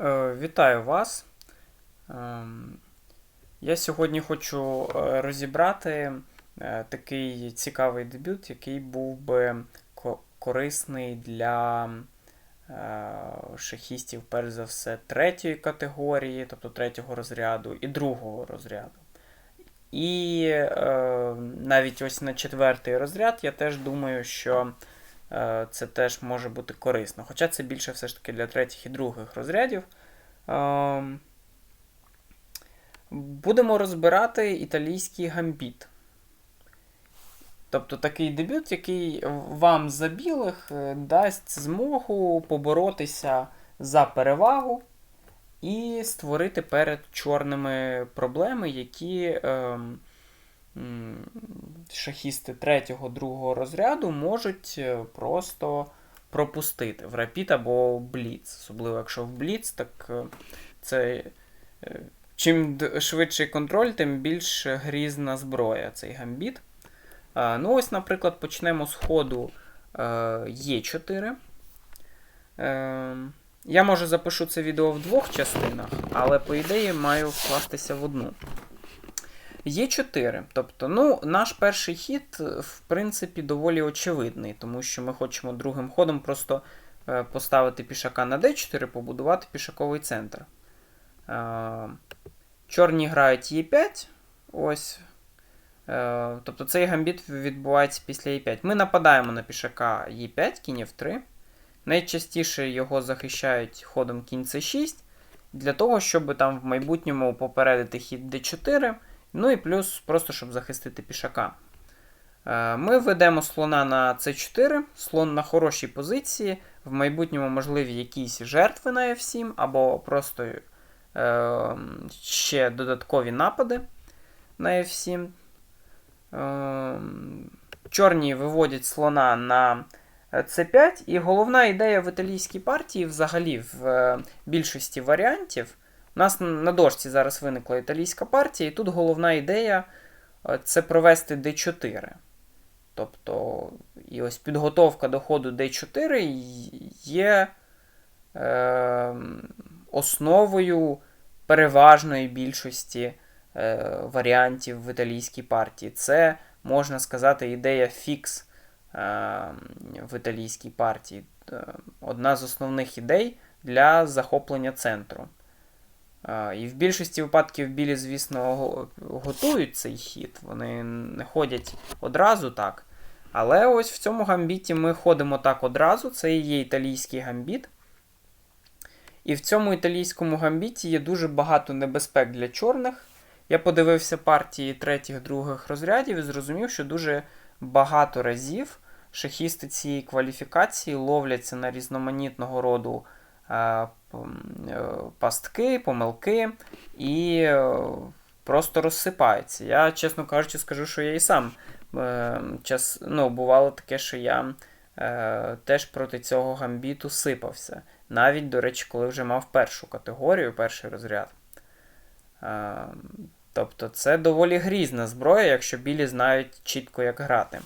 Е, Вітаю вас. Ем, Я сьогодні хочу е, розібрати е, такий цікавий дебют, який був би корисний для шахістів, перш за все, третьої категорії, тобто третього розряду, і другого розряду. І навіть ось на четвертий розряд я теж думаю, що це теж може бути корисно. Хоча це більше все ж таки для третіх і других розрядів. Ем, Будемо розбирати італійський гамбіт. Тобто такий дебют, який вам за білих е, дасть змогу поборотися за перевагу і створити перед чорними проблеми, які ем, шахісти 3-2 розряду можуть е, просто пропустити в рапід або бліц. Особливо, якщо в бліц, так е, це. е, Чим швидший контроль, тим більш грізна зброя цей гамбіт. Ну, ось, наприклад, почнемо з ходу е, Е4. Е, я може запишу це відео в двох частинах, але по ідеї маю вкластися в одну. Є4. Тобто, ну, наш перший хід, е, в принципі, доволі очевидний, тому що ми хочемо другим ходом просто е, поставити пішака на d4, побудувати пішаковий центр. Е, Чорні грають Е5. Ось. Тобто цей гамбіт відбувається після Е5. Ми нападаємо на пішака Е5, кінь F3. Найчастіше його захищають ходом кінь С6. Для того, щоб там в майбутньому попередити хід d4. Ну і плюс просто щоб захистити пішака. Е, Ми ведемо слона на c4, слон на хорошій позиції. В майбутньому можливі якісь жертви на F7, або просто е, ще додаткові напади на F7. Е, Чорні виводять слона на c5, і головна ідея в італійській партії, взагалі, в е, більшості варіантів. У нас на дошці зараз виникла італійська партія, і тут головна ідея е, це провести d4. Тобто, і ось підготовка до ходу d4 є е, основою переважної більшості е, варіантів в італійській партії. Це, можна сказати, ідея фікс е, в італійській партії. Одна з основних ідей для захоплення центру. І в більшості випадків білі, звісно, готують цей хід. Вони не ходять одразу так. Але ось в цьому гамбіті ми ходимо так одразу. Це є італійський гамбіт. І в цьому італійському гамбіті є дуже багато небезпек для чорних. Я подивився партії третіх, других розрядів і зрозумів, що дуже багато разів шахісти цієї кваліфікації ловляться на різноманітного роду пастки, помилки і е, просто розсипаються. Я, чесно кажучи, скажу, що я і сам е, час, ну, бувало таке, що я е, теж проти цього гамбіту сипався. Навіть, до речі, коли вже мав першу категорію, перший розряд. Е, тобто це доволі грізна зброя, якщо білі знають чітко, як грати.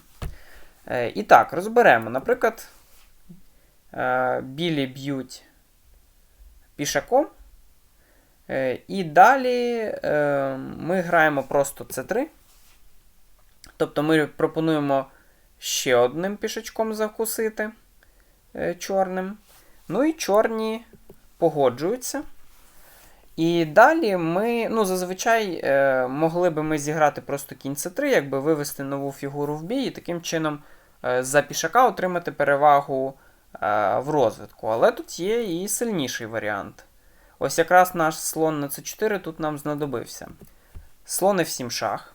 Е, і так, розберемо. Наприклад, е, білі б'ють пішаком. Е, і далі е, ми граємо просто c3. Тобто ми пропонуємо ще одним пішачком закусити е, чорним. Ну і чорні погоджуються. І далі ми, ну, зазвичай могли би ми зіграти просто кінь c3, якби вивести нову фігуру в бій і таким чином за пішака отримати перевагу в розвитку. Але тут є і сильніший варіант. Ось якраз наш слон на c4 тут нам знадобився. Слон f7 шах.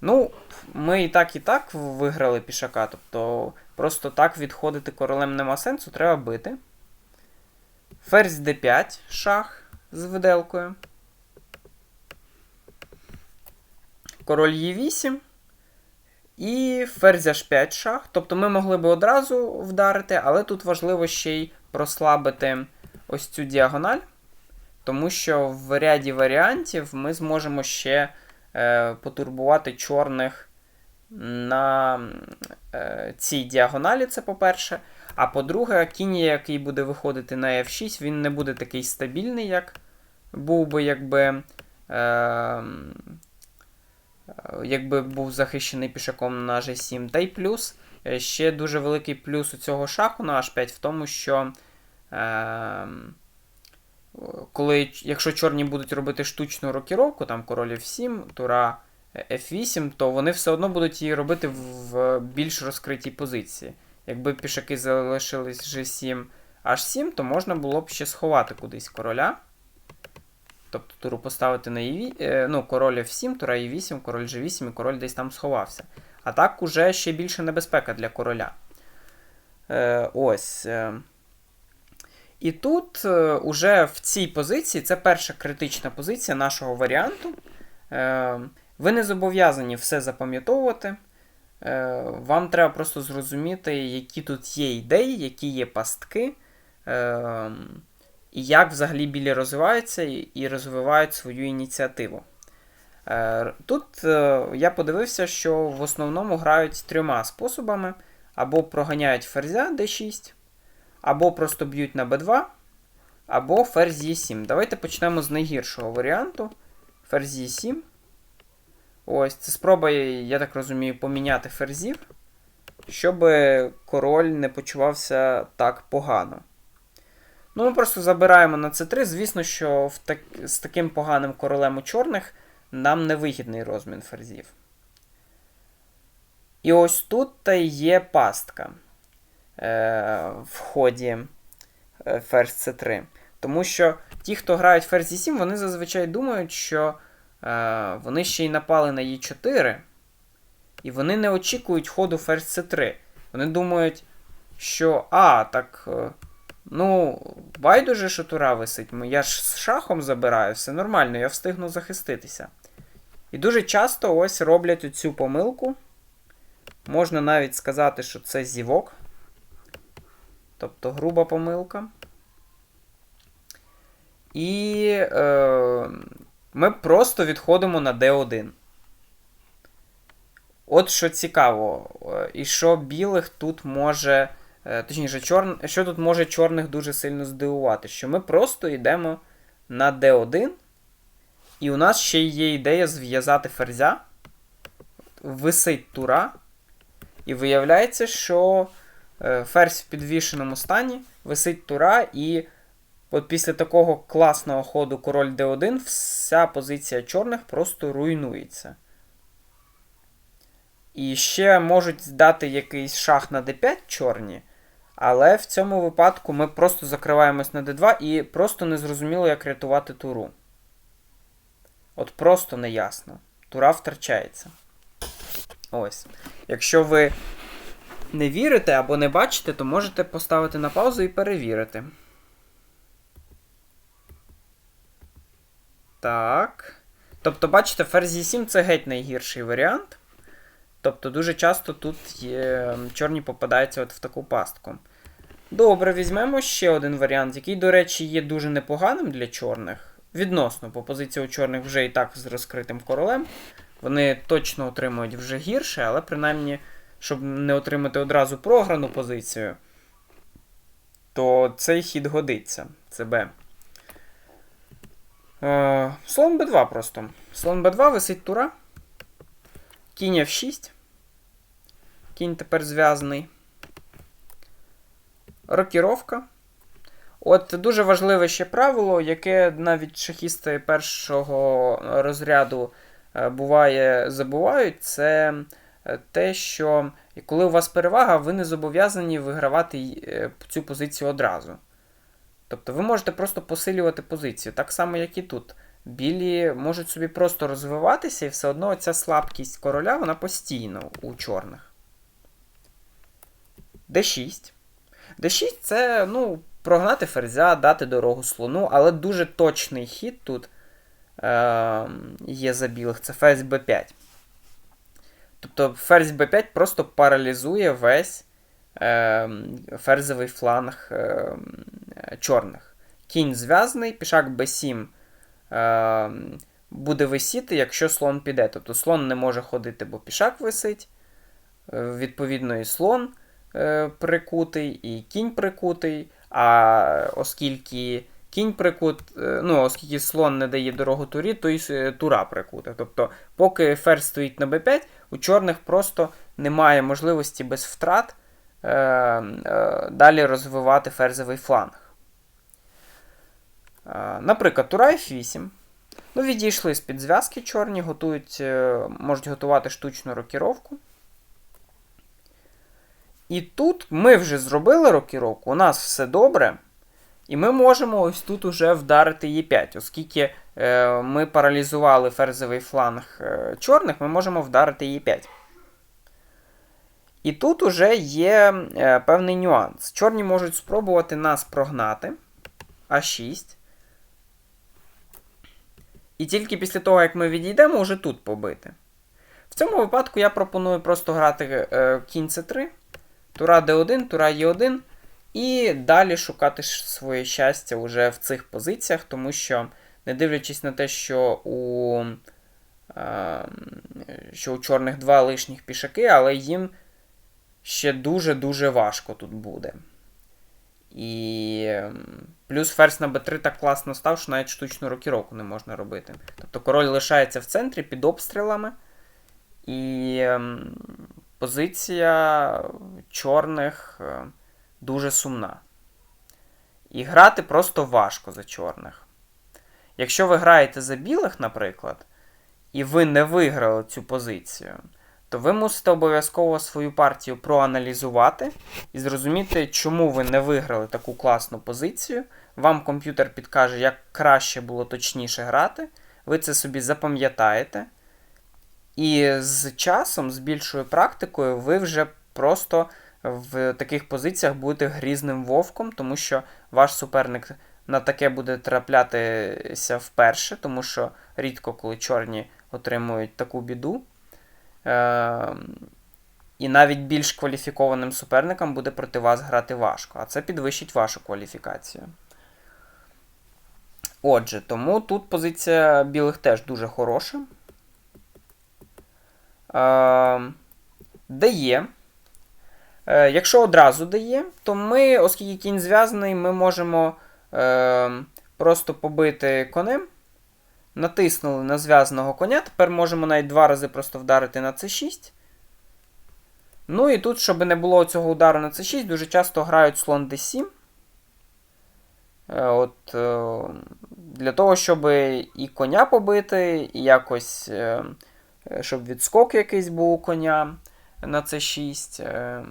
Ну, ми і так, і так виграли пішака. Тобто просто так відходити королем нема сенсу, треба бити. Ферзь d5 шах з виделкою. Король Е8. І ферзь h5 шах. Тобто ми могли би одразу вдарити, але тут важливо ще й прослабити ось цю діагональ. Тому що в ряді варіантів ми зможемо ще е, потурбувати чорних на е, цій діагоналі, це по-перше. А по-друге, кінь, який буде виходити на F6, він не буде такий стабільний, як був би, якби. Е, Якби був захищений пішаком на G7. Та й плюс, е, ще дуже великий плюс у цього шаху на H5 в тому, що е, коли, якщо чорні будуть робити штучну рокіровку, там король F7, тура F8, то вони все одно будуть її робити в більш розкритій позиції. Якби пішаки залишились G7 H7, то можна було б ще сховати кудись короля. Тобто туру поставити на e, ну, король F7, тура E8, король G8 і король десь там сховався. А так уже ще більше небезпека для короля. Е, Ось. Е. І тут е, уже в цій позиції це перша критична позиція нашого варіанту. Е, Ви не зобов'язані все запам'ятовувати. Е, Вам треба просто зрозуміти, які тут є ідеї, які є пастки. Е, і як взагалі білі розвиваються і розвивають свою ініціативу. Е, тут е, я подивився, що в основному грають трьома способами: або проганяють ферзя d6, або просто б'ють на b2, або ферзь e7. Давайте почнемо з найгіршого варіанту. Ферзь e7. Ось, це спроба, я так розумію, поміняти ферзів, щоб король не почувався так погано. Ну, ми просто забираємо на c3. Звісно, що в так... з таким поганим королем у чорних нам не вигідний розмін ферзів. І ось тут та є пастка е, в ході е, ферзь c3. Тому що ті, хто грають ферзь e 7 вони зазвичай думають, що е, вони ще й напали на e4, і вони не очікують ходу ферзь c3. Вони думають, що а, так. Ну, байдуже, що тура висить. Я ж з шахом забираю, все нормально, я встигну захиститися. І дуже часто ось роблять оцю помилку. Можна навіть сказати, що це зівок. Тобто груба помилка. І е, ми просто відходимо на D1. От що цікаво, е, і що білих тут може. Е, точніше, чор... що тут може чорних дуже сильно здивувати? Що ми просто йдемо на D1, і у нас ще є ідея зв'язати ферзя, висить тура, і виявляється, що е, ферзь в підвішеному стані, висить тура, і от після такого класного ходу король D1 вся позиція чорних просто руйнується. І ще можуть дати якийсь шах на d5 чорні. Але в цьому випадку ми просто закриваємось на d2 і просто не зрозуміло, як рятувати туру. От просто неясно. Тура втрачається. Ось. Якщо ви не вірите або не бачите, то можете поставити на паузу і перевірити. Так. Тобто, бачите, ферзь 7 це геть найгірший варіант. Тобто дуже часто тут є, чорні попадаються от в таку пастку. Добре, візьмемо ще один варіант, який, до речі, є дуже непоганим для чорних. Відносно, по позиції у чорних вже і так з розкритим королем. Вони точно отримують вже гірше, але принаймні, щоб не отримати одразу програну позицію, то цей хід годиться. Це Б. Е, слон Б2 просто. Слон Б2 висить тура. Кінь F6. Кінь тепер зв'язаний. Рокіровка. От дуже важливе ще правило, яке навіть шахісти першого розряду е, буває забувають, це е, те, що коли у вас перевага, ви не зобов'язані вигравати е, цю позицію одразу. Тобто ви можете просто посилювати позицію, так само, як і тут. Білі можуть собі просто розвиватися, і все одно ця слабкість короля вона постійно у чорних. D6. D6 це, ну, прогнати ферзя, дати дорогу слону, але дуже точний хід тут е, є за білих. Це ферзь b5. Тобто ферзь b5 просто паралізує весь е, ферзовий фланг е, чорних. Кінь зв'язаний, пішак b7 е, буде висіти, якщо слон піде. Тобто слон не може ходити, бо пішак висить. Е, відповідно, і слон прикутий, і кінь прикутий. А оскільки кінь прикут, е, ну, оскільки слон не дає дорогу турі, то і е, тура прикута. Тобто, поки ферзь стоїть на b5, у чорних просто немає можливості без втрат е, е, далі розвивати ферзовий фланг. Е, наприклад, тура F8. Ну, відійшли з-під зв'язки чорні, готують, е, можуть готувати штучну рокіровку. І тут ми вже зробили рокіровку, у нас все добре. І ми можемо ось тут уже вдарити Е5, оскільки е, ми паралізували ферзовий фланг е, чорних, ми можемо вдарити Е5. І тут уже є е, певний нюанс. Чорні можуть спробувати нас прогнати А6. І тільки після того, як ми відійдемо, уже тут побити. В цьому випадку я пропоную просто грати е, кінь С3, тура Д1, тура Е1. І далі шукати своє щастя вже в цих позиціях, тому що, не дивлячись на те, що у е, що у чорних два лишніх пішаки, але їм ще дуже-дуже важко тут буде. І плюс ферзь на b3 так класно став, що навіть штучну рокіровку не можна робити. Тобто король лишається в центрі під обстрілами. І позиція чорних дуже сумна. І грати просто важко за чорних. Якщо ви граєте за білих, наприклад, і ви не виграли цю позицію, то ви мусите обов'язково свою партію проаналізувати і зрозуміти, чому ви не виграли таку класну позицію. Вам комп'ютер підкаже, як краще було точніше грати. Ви це собі запам'ятаєте. І з часом, з більшою практикою, ви вже просто в таких позиціях будете грізним вовком, тому що ваш суперник на таке буде траплятися вперше, тому що рідко коли чорні отримують таку біду. Е- і навіть більш кваліфікованим суперникам буде проти вас грати важко, а це підвищить вашу кваліфікацію. Отже, тому тут позиція білих теж дуже хороша. Е, Дає. Е, Якщо одразу дає, то ми, оскільки кінь зв'язаний, ми можемо е, просто побити конем. Натиснули на зв'язаного коня. Тепер можемо навіть два рази просто вдарити на c6. Ну і тут, щоб не було цього удару на c6, дуже часто грають слон d7. Е, от, е, Для того, щоб і коня побити, і якось, е, щоб відскок якийсь був у коня на c6. Е,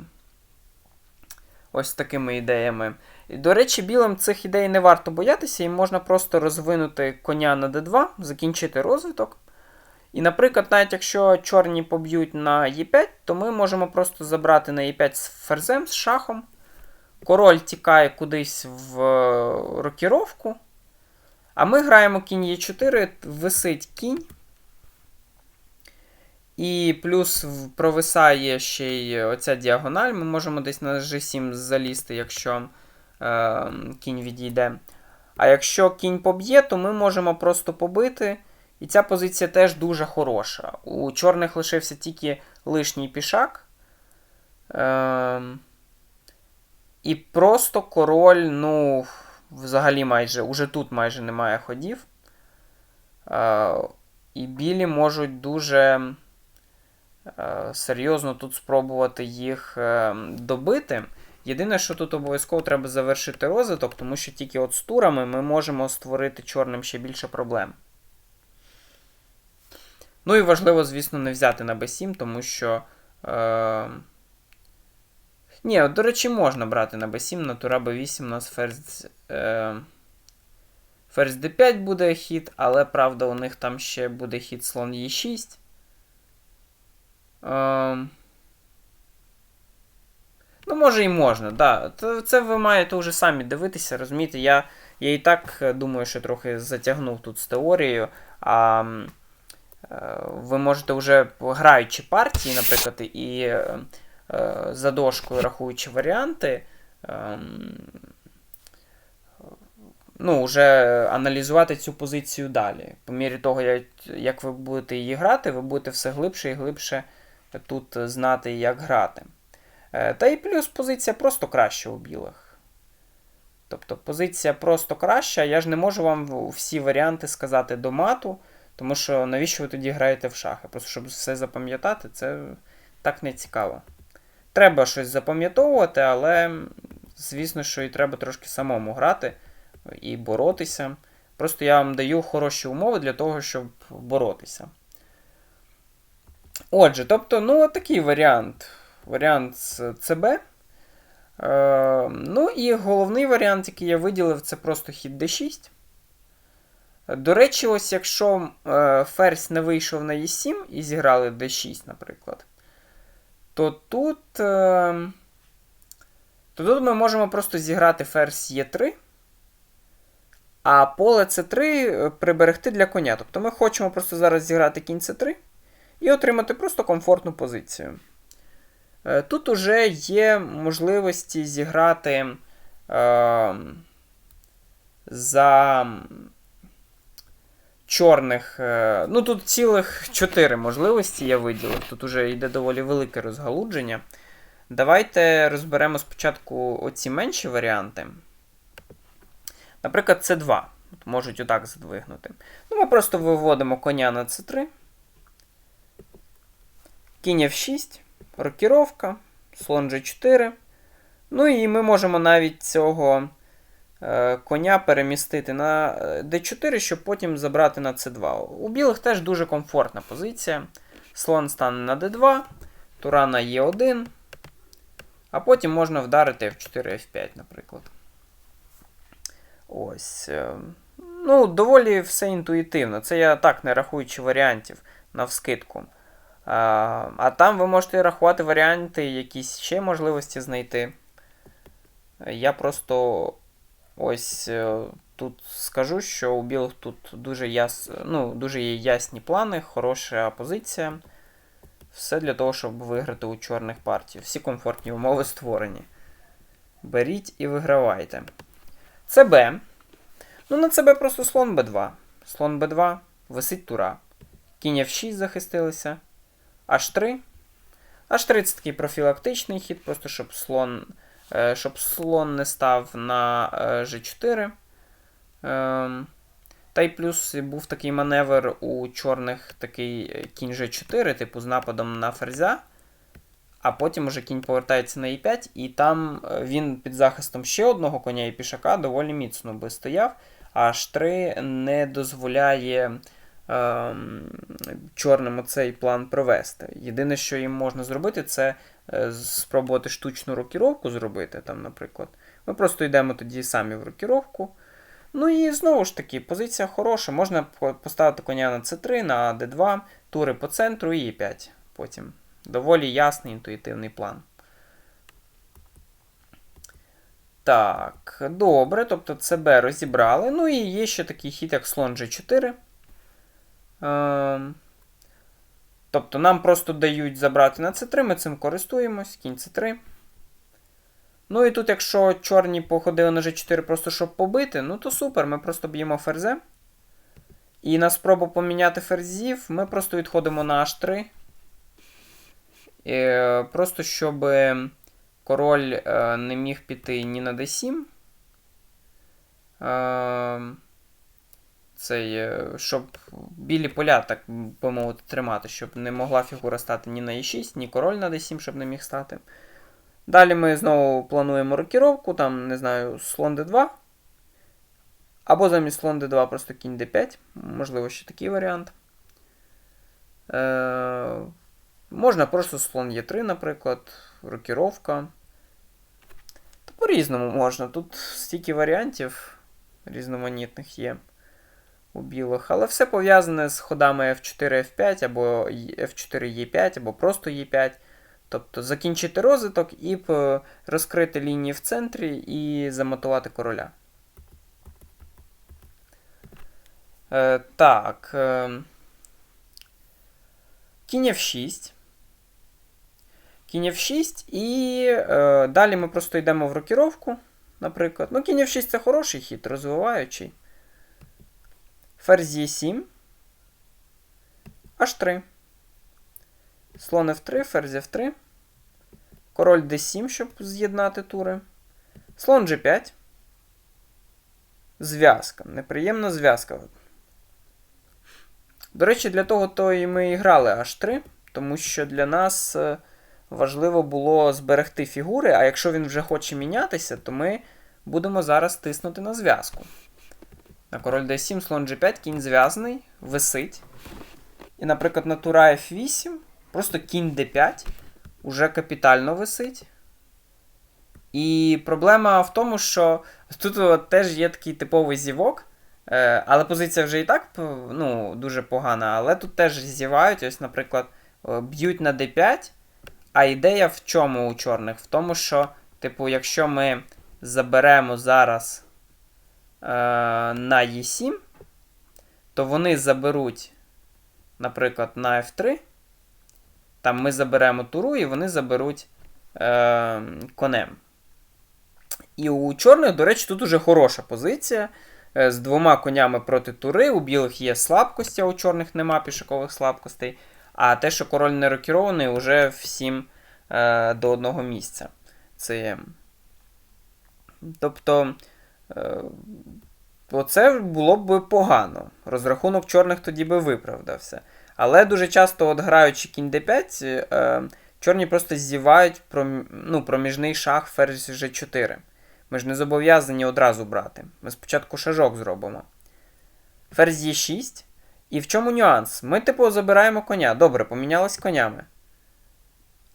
ось такими ідеями. До речі, білим цих ідей не варто боятися, їм можна просто розвинути коня на d2, закінчити розвиток. І, наприклад, навіть якщо чорні поб'ють на e5, то ми можемо просто забрати на e5 з ферзем, з шахом. Король тікає кудись в рокіровку. А ми граємо кінь e4, висить кінь. І плюс провисає ще й оця діагональ. Ми можемо десь на G7 залізти, якщо е, кінь відійде. А якщо кінь поб'є, то ми можемо просто побити. І ця позиція теж дуже хороша. У чорних лишився тільки лишній пішак. Е, і просто король, ну, взагалі майже, уже тут майже немає ходів. Е, і білі можуть дуже. Е, серйозно тут спробувати їх е, добити. Єдине, що тут обов'язково треба завершити розвиток, тому що тільки от з турами ми можемо створити чорним ще більше проблем. Ну і важливо, звісно, не взяти на b7, тому що. Е... Ні, до речі, можна брати на b7, на тура b8 у нас ферзь. Е... Ферзь d5 буде хід, але правда, у них там ще буде хід слон e6. Ем... Ну, може і можна, да. Це ви маєте вже самі дивитися, розумієте, я я і так е, думаю, що трохи затягнув тут з теорією. А е, ви можете вже граючи партії, наприклад, і е, за дошкою рахуючи варіанти, е, ну, вже аналізувати цю позицію далі. По мірі того, як ви будете її грати, ви будете все глибше і глибше тут знати, як грати. Е, Та і плюс позиція просто краща у білих. Тобто позиція просто краща. Я ж не можу вам всі варіанти сказати до мату, тому що навіщо ви тоді граєте в шахи? Просто щоб все запам'ятати, це так не цікаво. Треба щось запам'ятовувати, але, звісно, що і треба трошки самому грати і боротися. Просто я вам даю хороші умови для того, щоб боротися. Отже, тобто, ну, такий варіант. Варіант з ЦБ. Е, ну і головний варіант, який я виділив, це просто хід d6. До речі, ось якщо е, ферзь не вийшов на e7 і зіграли d6, наприклад, то тут е, то тут ми можемо просто зіграти ферзь e3, а поле c3 приберегти для коня. Тобто ми хочемо просто зараз зіграти кінь c3 і отримати просто комфортну позицію. Е, тут уже є можливості зіграти е, за чорних. Е, ну, тут цілих 4 можливості я виділив. Тут уже йде доволі велике розгалудження. Давайте розберемо спочатку оці менші варіанти. Наприклад, c 2 Можуть отак задвигнути. Ну, Ми просто виводимо коня на c 3 Кінь F6 рокіровка, слон G4. Ну і ми можемо навіть цього е, коня перемістити на D4, е, щоб потім забрати на C2. У білих теж дуже комфортна позиція. Слон стане на D2, тура на E1. А потім можна вдарити F4, F5, наприклад. Ось. Е, ну, доволі все інтуїтивно. Це я так, не рахуючи варіантів навскидку. А там ви можете рахувати варіанти, якісь ще можливості знайти. Я просто ось е, тут скажу, що у білих тут дуже яс... ну, дуже є ясні плани, хороша позиція. Все для того, щоб виграти у чорних партій. Всі комфортні умови створені. Беріть і вигравайте. ЦБ. Ну, на ЦБ просто слон Б2. Слон Б2, висить тура. Кінь F6 захистилися. H3. H3 це такий профілактичний хід, просто щоб слон е, щоб слон не став на G4. Е, ем, та й плюс був такий маневр у чорних такий кінь G4, типу з нападом на ферзя. А потім уже кінь повертається на e5, і там е, він під захистом ще одного коня і пішака доволі міцно би стояв. А H3 не дозволяє чорним цей план провести. Єдине, що їм можна зробити, це е, спробувати штучну рокіровку зробити, там, наприклад. Ми просто йдемо тоді самі в рокіровку. Ну і знову ж таки, позиція хороша. Можна поставити коня на c3, на d2, тури по центру і e5 потім. Доволі ясний інтуїтивний план. Так, добре, тобто CB розібрали. Ну і є ще такий хід, як слон G4. Ем, тобто нам просто дають забрати на c3, ми цим користуємось, кінь c3. Ну і тут, якщо чорні походили на g4 просто щоб побити, ну то супер, ми просто б'ємо ферзе. І на спробу поміняти ферзів, ми просто відходимо на h3. І, е, Просто щоб король е, не міг піти ні на d7 цей, е, щоб білі поля, так би мовити, тримати, щоб не могла фігура стати ні на e6, ні король на d7, щоб не міг стати. Далі ми знову плануємо рокіровку, там, не знаю, слон d2. Або замість слон d2 просто кінь d5. Можливо, ще такий варіант. Е, Можна просто слон e3, наприклад, рокіровка. По-різному можна. Тут стільки варіантів різноманітних є у білих, але все пов'язане з ходами F4, F5 або F4 E5, або просто E5. Тобто закінчити розвиток і розкрити лінії в центрі і замотувати короля. Е, Так. Е, Кінь F6. Кінь F6, і е, далі ми просто йдемо в рокіровку, наприклад. Ну, кінь F6 це хороший хід, розвиваючий. Ферзь Е7. H3. Слон F3, ферзь F3. Король d7, щоб з'єднати тури. Слон g5. Зв'язка. Неприємна зв'язка. До речі, для того то і ми і грали H3, тому що для нас е, важливо було зберегти фігури, а якщо він вже хоче мінятися, то ми будемо зараз тиснути на зв'язку. На король d7, слон g5, кінь зв'язаний, висить. І, наприклад, на тура f8, просто кінь d5 уже капітально висить. І проблема в тому, що тут от теж є такий типовий зівок. Е, але позиція вже і так ну, дуже погана. Але тут теж зівають. Ось, наприклад, е, б'ють на d5. А ідея в чому у чорних? В тому, що, типу, якщо ми заберемо зараз е, на e7, то вони заберуть, наприклад, на f3. Там ми заберемо туру, і вони заберуть е, конем. І у чорних, до речі, тут уже хороша позиція. Е, з двома конями проти тури. У білих є слабкості, а у чорних нема пішакових слабкостей. А те, що король не рокірований, уже всім е, до одного місця. Це є. Тобто. Е, Оце було б погано. Розрахунок чорних тоді би виправдався. Але дуже часто, от граючи кінь d5, е, чорні просто зівають пром, ну, проміжний шах ферзь g4. Ми ж не зобов'язані одразу брати. Ми спочатку шажок зробимо. Ферзь є 6. І в чому нюанс? Ми, типу, забираємо коня. Добре, помінялись конями.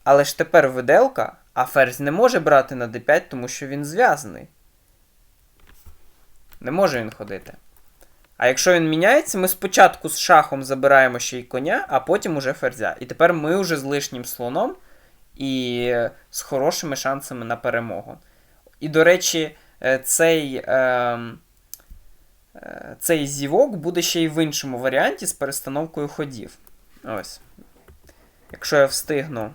Але ж тепер виделка, а ферзь не може брати на d5, тому що він зв'язаний. Не може він ходити. А якщо він міняється, ми спочатку з шахом забираємо ще й коня, а потім уже ферзя. І тепер ми вже з лишнім слоном і з хорошими шансами на перемогу. І, до речі, е, цей ем, е, цей зівок буде ще й в іншому варіанті з перестановкою ходів. Ось. Якщо я встигну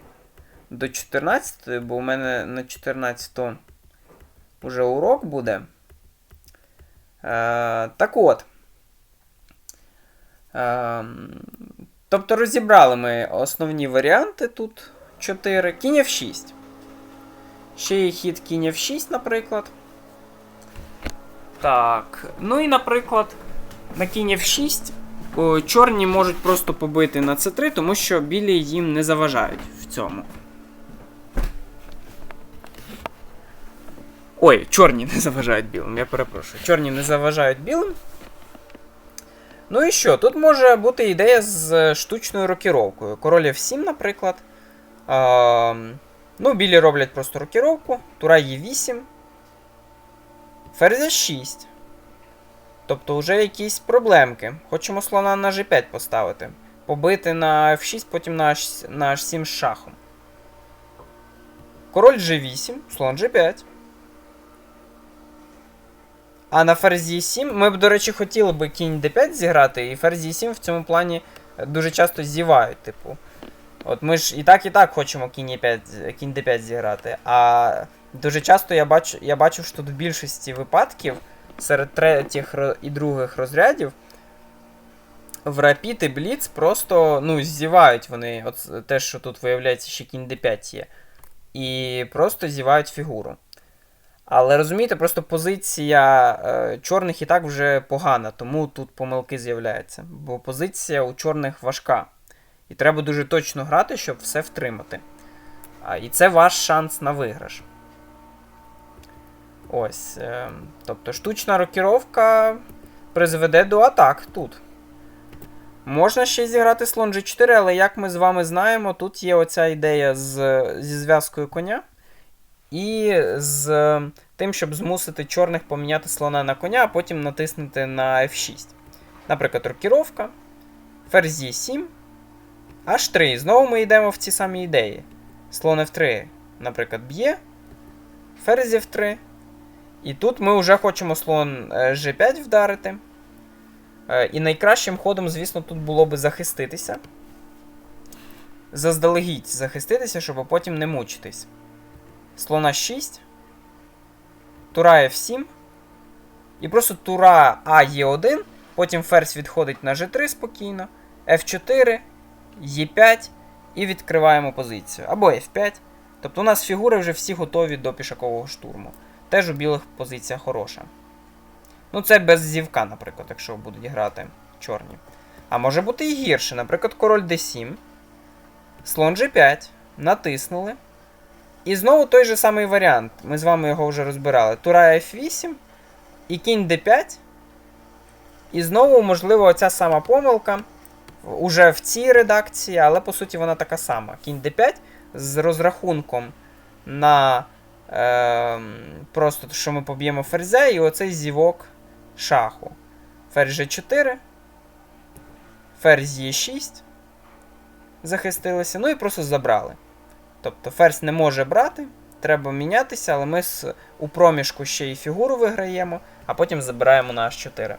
до 14, бо у мене на 14 вже урок буде. Е, Так от. Е, тобто розібрали ми основні варіанти тут 4. Кінь F6. Ще є хід кінь F6, наприклад. Так. Ну і, наприклад, на кінь F6 чорні можуть просто побити на c3, тому що білі їм не заважають в цьому. Ой, чорні не заважають білим, я перепрошую. Чорні не заважають білим. Ну і що? Тут може бути ідея з штучною рокіровкою. Король F7, наприклад. А, Ну, білі роблять просто рокіровку. Тура Е8. Ферзя 6. Тобто вже якісь проблемки. Хочемо слона на G5 поставити. Побити на F6, потім на H7 з шахом. Король G8, слон G5. А на ферзі 7 ми б, до речі, хотіли би кінь d5 зіграти, і ферзі 7 в цьому плані дуже часто зівають, типу. От ми ж і так, і так хочемо кінь d5, кінь d5 зіграти. А дуже часто я бачу, я бачу, що тут в більшості випадків серед третіх і других розрядів в Rapid і Blitz просто ну, зівають вони. От те, що тут виявляється, ще кінь d5 є. І просто зівають фігуру. Але розумієте, просто позиція е, чорних і так вже погана, тому тут помилки з'являються. Бо позиція у чорних важка. І треба дуже точно грати, щоб все втримати. А, І це ваш шанс на виграш. Ось. Е, тобто штучна рокіровка призведе до атак тут. Можна ще зіграти слон G4, але як ми з вами знаємо, тут є оця ідея з, зі зв'язкою коня. І з тим, щоб змусити чорних поміняти слона на коня, а потім натиснути на F6. Наприклад, рокіровка, ферзь 7 H3. Знову ми йдемо в ці самі ідеї. Слон F3, наприклад, б'є, ферзь F3. І тут ми вже хочемо слон G5 вдарити. І найкращим ходом, звісно, тут було би захиститися. Заздалегідь захиститися, щоб потім не мучитись. Слона 6. Тура F7. І просто тура А Е1. Потім ферзь відходить на G3 спокійно. F4, Е5 і відкриваємо позицію. Або F5. Тобто у нас фігури вже всі готові до пішакового штурму. Теж у білих позиція хороша. Ну, це без зівка, наприклад, якщо будуть грати чорні. А може бути і гірше. Наприклад, король d7. Слон g5. Натиснули. І знову той же самий варіант. Ми з вами його вже розбирали. Тура F8 і кінь d5. І знову, можливо, оця сама помилка. Уже в цій редакції, але по суті вона така сама. Кінь d5 з розрахунком на е, просто що ми поб'ємо ферзя, і оцей зівок шаху. Ферзь G4. Ферзь Е6. Захистилися. Ну і просто забрали. Тобто ферзь не може брати, треба мінятися, але ми у проміжку ще й фігуру виграємо, а потім забираємо на H4.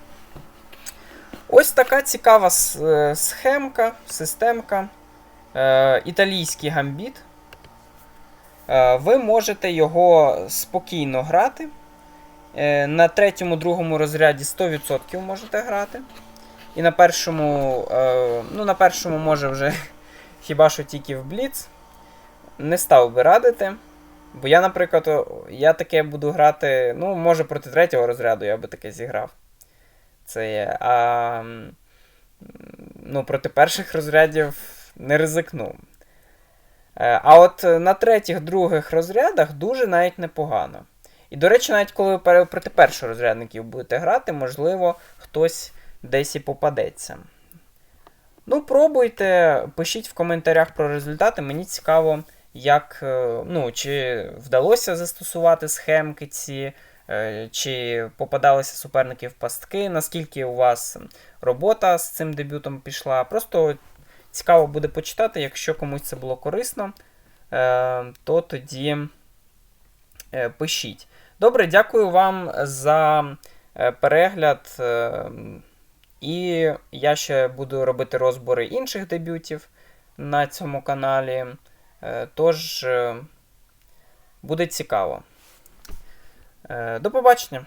Ось така цікава е, схемка, системка. Е, італійський гамбіт. Е, ви можете його спокійно грати. На третьому, другому розряді 100% можете грати. І на першому, ну, на першому може вже хіба що тільки в Бліц. Не став би радити. Бо я, наприклад, я таке буду грати, ну, може, проти третього розряду я би таке зіграв. Це є. А ну, проти перших розрядів не ризикну. Е, А от е, на третіх, других розрядах дуже навіть непогано. І, до речі, навіть коли ви проти першорозрядників будете грати, можливо, хтось десь і попадеться. Ну, пробуйте, пишіть в коментарях про результати. Мені цікаво, як, е, ну, чи вдалося застосувати схемки ці, е, чи попадалися суперники в пастки, наскільки у вас робота з цим дебютом пішла. Просто цікаво буде почитати, якщо комусь це було корисно, е, то тоді пишіть. Добре, дякую вам за перегляд. І я ще буду робити розбори інших дебютів на цьому каналі. Е, Тож е, буде цікаво. Е, До побачення!